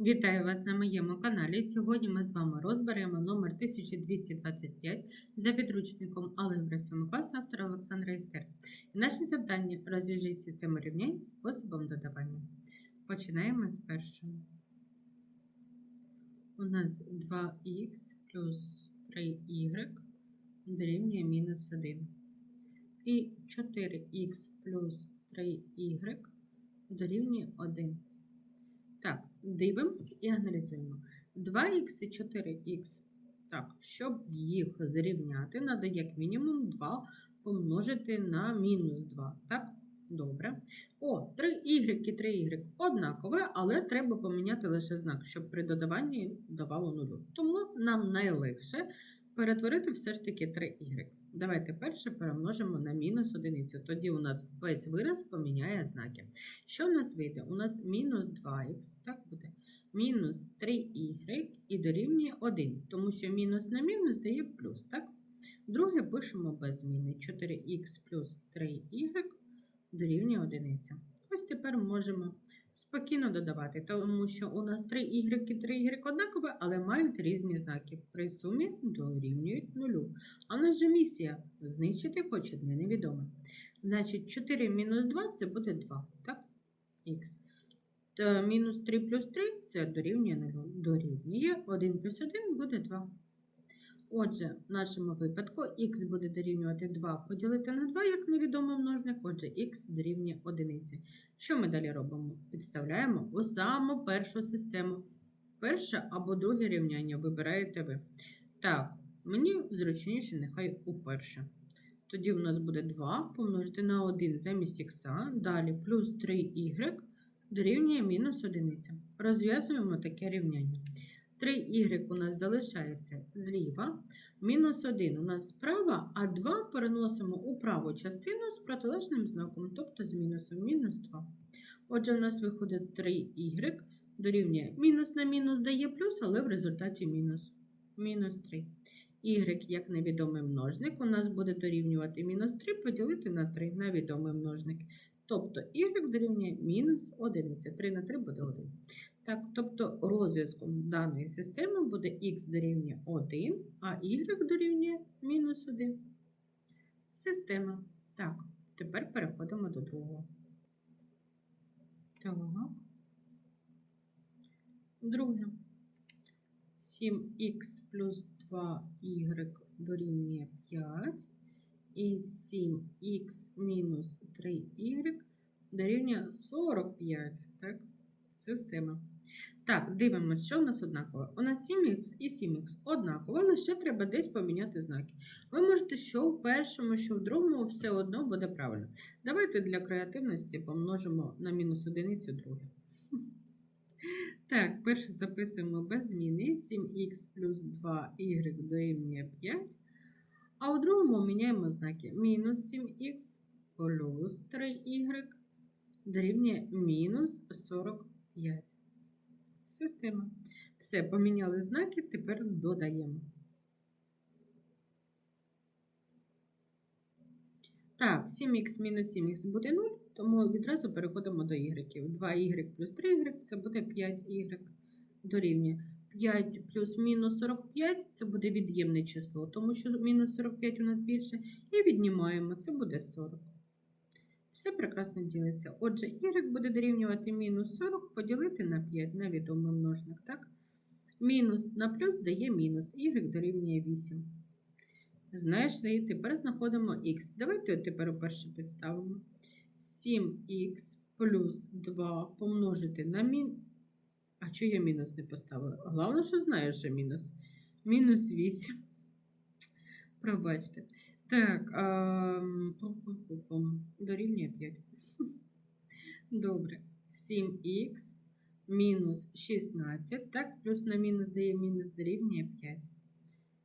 Вітаю вас на моєму каналі. Сьогодні ми з вами розберемо номер 1225 за підручником Алгебра 7 класу автора Олександра Істер. Наше завдання розв'яжіть систему рівнянь способом додавання. Починаємо з першого. У нас 2х плюс 3y дорівнює мінус 1. І 4х плюс 3y дорівнює 1. Дивимось і аналізуємо. 2х і 4х. Так, щоб їх зрівняти, треба як мінімум 2 помножити на мінус 2. Так, добре. О, 3y і 3y однакове, але треба поміняти лише знак, щоб при додаванні давало нулю. Тому нам найлегше перетворити все ж таки 3y. Давайте перше перемножимо на мінус одиницю. Тоді у нас весь вираз поміняє знаки. Що в нас вийде? У нас мінус 2х, так буде, мінус 3y і дорівнює 1, тому що мінус на мінус дає плюс, так? Друге пишемо без зміни. 4х плюс 3y дорівнює 1. Ось тепер можемо спокійно додавати, тому що у нас 3y і 3y однакові, але мають різні знаки. При сумі дорівнюють нулю. А в нас же місія знищити хоч одне невідоме. Значить, 4 мінус 2 це буде 2, так? Х. Мінус 3 плюс 3 це дорівнює 0. Дорівнює 1 плюс 1 буде 2. Отже, в нашому випадку х буде дорівнювати 2 поділити на 2, як невідомий множник, отже, х дорівнює 1. Що ми далі робимо? Підставляємо у саму першу систему. Перше або друге рівняння вибираєте ви. Так, мені зручніше, нехай уперше. Тоді у нас буде 2 помножити на 1 замість х, далі плюс 3y дорівнює мінус 1. Розв'язуємо таке рівняння. 3y у нас залишається зліва, мінус 1 у нас справа, а 2 переносимо у праву частину з протилежним знаком, тобто з мінусом мінус 2. Отже, у нас виходить 3y дорівнює мінус на мінус дає плюс, але в результаті мінус. Мінус 3. Y, як невідомий множник, у нас буде дорівнювати мінус 3 поділити на 3 на відомий множник. Тобто y дорівнює мінус 1. 3 на 3 буде 1. Так, тобто розв'язком даної системи буде х дорівнює 1, а y дорівнює мінус 1. Система. Так, тепер переходимо до другого. Так. Друге. 7х плюс 2y дорівнює 5. І 7х мінус 3y дорівнює 45. Так, система. Так, дивимося, що в нас однакове. У нас 7х і 7х однаково, лише треба десь поміняти знаки. Ви можете, що в першому, що в другому, все одно буде правильно. Давайте для креативності помножимо на мінус одиницю друге. Так, перше записуємо без зміни. 7х плюс 2y дорівнює 5. А у другому міняємо знаки. Мінус 7х плюс 3y дорівнює мінус 45. Система. Все, поміняли знаки, тепер додаємо. Так, 7х мінус 7х буде 0, тому відразу переходимо до y. 2y плюс 3y це буде 5y дорівнює. 5 плюс мінус 45 це буде від'ємне число, тому що мінус 45 у нас більше. І віднімаємо, це буде 40. Все прекрасно ділиться. Отже, y буде дорівнювати мінус 40 поділити на 5 на відомий множник. так? Мінус на плюс дає мінус, y дорівнює 8. Знаєш, і тепер знаходимо х. Давайте тепер перше підставимо. 7х плюс 2 помножити на мінус. А чого я мінус не поставила? Головне, що знаю, що мінус. Мінус 8. Пробачте. Так, а, дорівнює 5. Добре. 7х мінус 16. Так, плюс на мінус дає мінус дорівнює 5.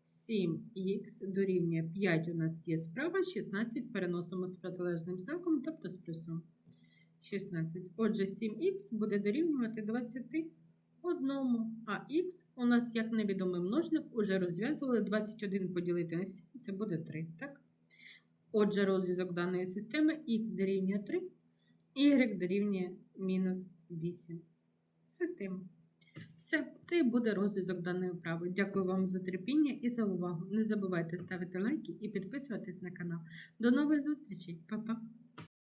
7х дорівнює 5 у нас є справа, 16 переносимо з протилежним знаком, тобто з плюсом 16. Отже, 7х буде дорівнювати 21, а х у нас, як невідомий множник, уже розв'язували 21 поділити на 7, це буде 3. так? Отже, розв'язок даної системи х дорівнює 3, y дорівнює мінус 8. Система. Все, це і буде розв'язок даної вправи. Дякую вам за терпіння і за увагу. Не забувайте ставити лайки і підписуватись на канал. До нових зустрічей, Па-па!